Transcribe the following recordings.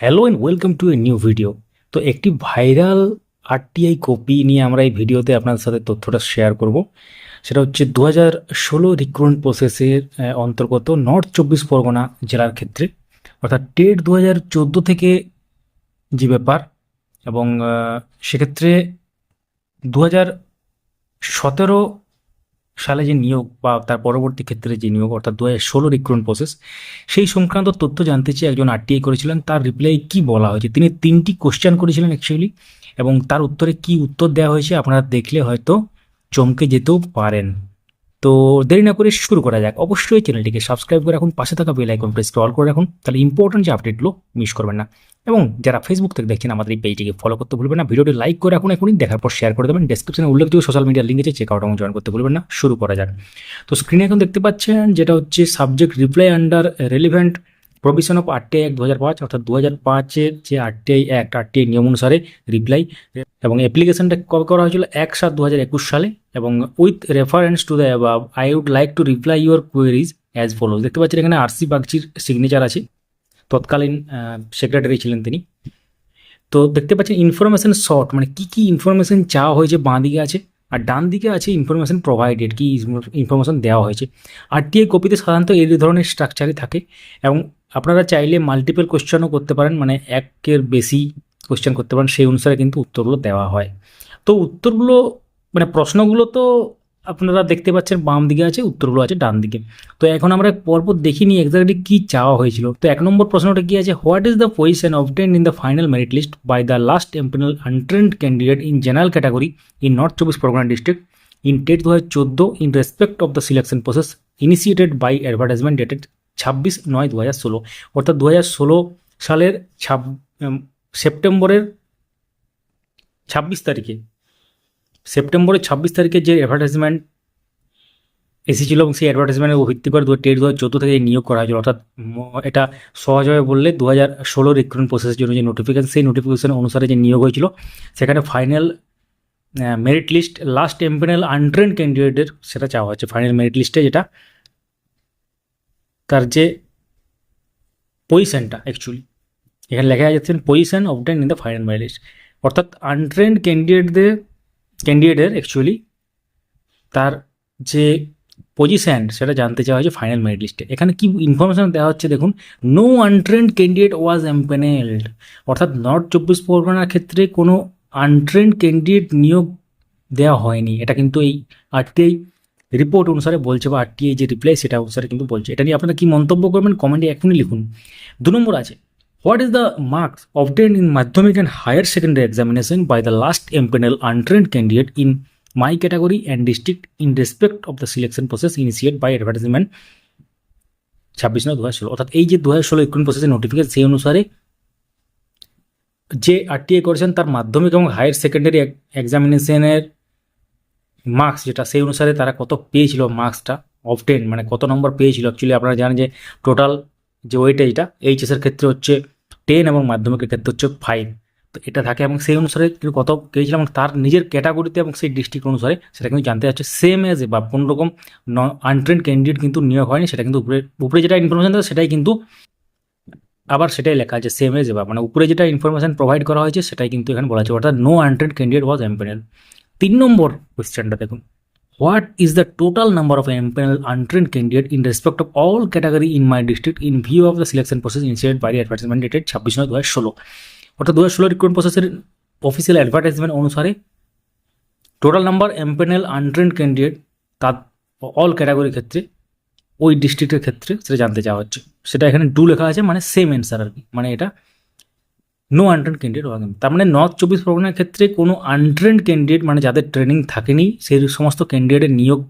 Hello and welcome to a new video তো একটি viral RTI copy নিয়ে আমরা এই ভিডিওতে আপনাদের সাথে তথ্যটা শেয়ার করব। সেটা হচ্ছে দু হাজার ষোলো রিক্রুটমেন্ট প্রসেসের অন্তর্গত নর্থ চব্বিশ পরগনা জেলার ক্ষেত্রে। অর্থাৎ টেট দু হাজার চোদ্দ থেকে যে ব্যাপার, এবং সেক্ষেত্রে দু হাজার সতেরো সালে যে নিয়োগ বা তার পরবর্তী ক্ষেত্রে যে নিয়োগ, অর্থাৎ দু হাজার ষোলো রিক্রুটমেন্ট প্রসেস সেই সংক্রান্ত তথ্য জানতে চেয়ে একজন আরটিআই করেছিলেন। তার রিপ্লাই কি বলা হয়েছে? তিনি তিনটি কোশ্চেন করেছিলেন অ্যাকচুয়ালি এবং তার উত্তরে কি উত্তর দেওয়া হয়েছে আপনারা দেখলে হয়তো চমকে যেতেও পারেন। তো দেরি না করে শুরু করা যাক। অবশ্যই চ্যানেলটিকে সাবস্ক্রাইব করে রাখুন, পাশে থাকা বেল আইকন প্রেস অল করে রাখুন, তাহলে ইম্পর্টেন্ট যে আপডেটগুলো মিস করবেন না। এবং যারা ফেসবুক থেকে দেখছেন, আমাদের এই পেজটিকে ফলো করতে ভুলবেন না, ভিডিওটি লাইক করে রাখুন এখনই, দেখার পর শেয়ার করে দেবেন ডেসক্রিপশনে উল্লেখযোগ্য social media link check out এবং জয়েন করতে ভুলবেন না, শুরু করা যাক। তো স্ক্রিনে এখন দেখতে পাচ্ছেন, যেটা হচ্ছে subject reply under relevant provision of RTI act দু হাজার পাঁচ, অর্থাৎ দু হাজার পাঁচের যে আরটিআই অ্যাক্ট, আরটিআই নিয়ম অনুসারে রিপ্লাই এবং অ্যাপ্লিকেশনটা কবে করা হয়েছিল? এক সাত দু হাজার একুশ সালে এবং with reference to the above I would like to reply your queries as follow দেখতে পাচ্ছেন এখানে আরসি বাগচির সিগনেচার আছে। তৎকালীন সেক্রেটারি ছিলেন তিনি। তো দেখতে পাচ্ছেন ইনফরমেশন শর্ট মানে কি কি ইনফরমেশন চাওয়া হয়েছে বাঁ দিকে আছে আর ডান দিকে আছে ইনফরমেশন প্রোভাইডেড কি ইনফরমেশন দেওয়া হয়েছে। আর আরটিআই কপিতে সাধারণত এই ধরনের স্ট্রাকচারই থাকে এবং আপনারা চাইলে মাল্টিপল কোশ্চেনও করতে পারেন মানে একের বেশি কোশ্চেন করতে পারেন, সেই অনুসারে কিন্তু উত্তরগুলো দেওয়া হয়। তো উত্তরগুলো মানে প্রশ্নগুলো তো আপনারা দেখতে পাচ্ছেন, বাম দিকে আছে, উত্তরগুলো আছে ডান দিকে। তো এখন আমরা পরপর দেখিনি এক্স্যাক্টলি কী চাওয়া হয়েছিল। তো এক নম্বর প্রশ্নটা কী আছে? What is the position obtain in the final merit list by the last empanel untrained candidate in general category in north চব্বিশ পরগনা ডিস্ট্রিক্ট ইন টেট দু হাজার চোদ্দ in respect of the selection process initiated by advertisement dated ছাব্বিশ নয় দু হাজার ষোলো। অর্থাৎ দু হাজার ষোলো সালের ছাব সেপ্টেম্বরের ছাব্বিশ তারিখে। সেপ্টেম্বরের ছাব্বিশ তারিখে যে অ্যাডভার্টাইজমেন্ট এসেছিল এবং সেই অ্যাডভার্টাইজমেন্টের উপর ভিত্তি করে দু টেট দু হাজার চোদ্দ থেকে নিয়োগ করা হয়েছিল। অর্থাৎ এটা সহজভাবে বললে দু হাজার ষোলো রিক্রুটমেন্ট প্রসেসের জন্য যে নোটিফিকেশন সেই নোটিফিকেশন অনুসারে যে নিয়োগ হয়েছিল, সেখানে final merit list last empanel untrained ক্যান্ডিডেটের সেটা চাওয়া হচ্ছে ফাইনাল মেরিট লিস্টে যেটা তার যে পজিশনটা অ্যাকচুয়ালি এখানে লেখা যাচ্ছে position obtain in the final list অর্থাৎ আনট্রেন্ড ক্যান্ডিডেটদের ক্যান্ডিডেটের অ্যাকচুয়ালি তার যে পজিশন সেটা জানতে চাওয়া হয়েছে ফাইনাল মেরিট লিস্টে এখানে কি ইনফরমেশন দেওয়া হচ্ছে দেখুন no untrained candidate was empanelled অর্থাৎ নর্থ চব্বিশ পরগনার ক্ষেত্রে কোনো আনট্রেন্ড ক্যান্ডিডেট নিয়োগ দেওয়া হয়নি। এটা কিন্তু এই আরটিআই রিপোর্ট অনুসারে বলছে বা আরটিআই যে রিপ্লাই সেটা অনুসারে কিন্তু বলছে। এটা নিয়ে আপনারা কি মন্তব্য করবেন কমেন্টে এখনই লিখুন। দু নম্বর আছে what is the marks obtain in Madhyamik and higher secondary examination by the last empanel untrained candidate in my category and district in respect of the selection process initiate by advertisement ছাব্বিশ নয় দু হাজার ষোলো। অর্থাৎ এই যে দু হাজার ষোলো ইকুইন প্রসেসের নোটিফিকেশন সেই অনুসারে যে আরটিআই করেছেন তার মাধ্যমিক এবং হায়ার সেকেন্ডারি এক্সামিনেশনের মার্কস যেটা, সেই অনুসারে তারা কত পেয়েছিল মার্কসটা অফ টেন মানে কত নম্বর পেয়েছিল। অ্যাকচুয়ালি আপনারা জানেন যে টোটাল যে ওয়েটেজটা এইচএসের ক্ষেত্রে হচ্ছে টেন এবং মাধ্যমিকের ক্ষেত্রে হচ্ছে ফাইভ তো এটা থাকে এবং সেই অনুসারে কিন্তু কত পেয়েছিল এবং তার নিজের ক্যাটাগরিতে এবং সেই ডিস্ট্রিক্ট অনুসারে সেটা কিন্তু জানতে যাচ্ছে সেম এজ বা কোনো রকম আনট্রেন্ড ক্যান্ডিডেট কিন্তু নিয়োগ হয়নি, সেটা কিন্তু উপরে উপরে যেটা ইনফরমেশন দেয় সেটাই কিন্তু আবার সেটাই লেখা আছে সেম এজ বা মানে উপরে যেটা ইনফরমেশন প্রোভাইড করা হয়েছে সেটাই কিন্তু এখানে বলা আছে, অর্থাৎ no untrained candidate was empanel তিন নম্বর কোয়েশ্চেনটা দেখুন। What is the total number of empanel untrained candidate in respect of all category in my district in view of the selection process initiate by advertisement dated ছাব্বিশ নয় দু হাজার ষোলো? অর্থাৎ দু হাজার ষোলো রিক্রুটমেন্ট প্রসেসের অফিসিয়াল অ্যাডভার্টাইজমেন্ট অনুসারে total number empanel untrained candidate তার অল ক্যাটাগরির ক্ষেত্রে, ওই ডিস্ট্রিক্টের ক্ষেত্রে সেটা জানতে চাওয়া হচ্ছে। সেটা এখানে ডু লেখা আছে মানে সেম অ্যান্সার আর কি। মানে এটা নো আনট্রেন্ড ক্যান্ডিডেট তার মানে নর্থ চব্বিশ পরগনার ক্ষেত্রে কোনো আনট্রেন্ড ক্যান্ডিডেট মানে যাদের ট্রেনিং থাকেনি সেই সমস্ত ক্যান্ডিডেটের নিয়োগ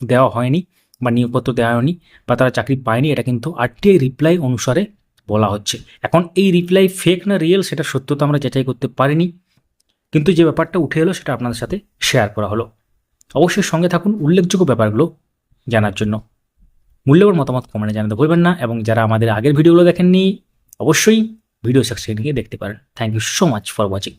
দেওয়া হয়নি বা নিয়োগপত্র দেওয়া হয়নি বা তারা চাকরি পায়নি, এটা কিন্তু আরটিআই রিপ্লাই অনুসারে বলা হচ্ছে। এখন এই রিপ্লাই ফেক না রিয়েল সেটা সত্যতা আমরা যাচাই করতে পারিনি। কিন্তু যে ব্যাপারটা উঠে এলো, সেটা আপনাদের সাথে শেয়ার করা হলো। অবশ্যই সঙ্গে থাকুন উল্লেখযোগ্য ব্যাপারগুলো জানার জন্য। মূল্যবান মতামত কমেন্টে জানাতে ভুলবেন না, এবং যারা আমাদের আগের ভিডিওগুলো দেখেননি, অবশ্যই ভিডিও সেকশনে গিয়ে দেখতে পারেন। Thank you so much for watching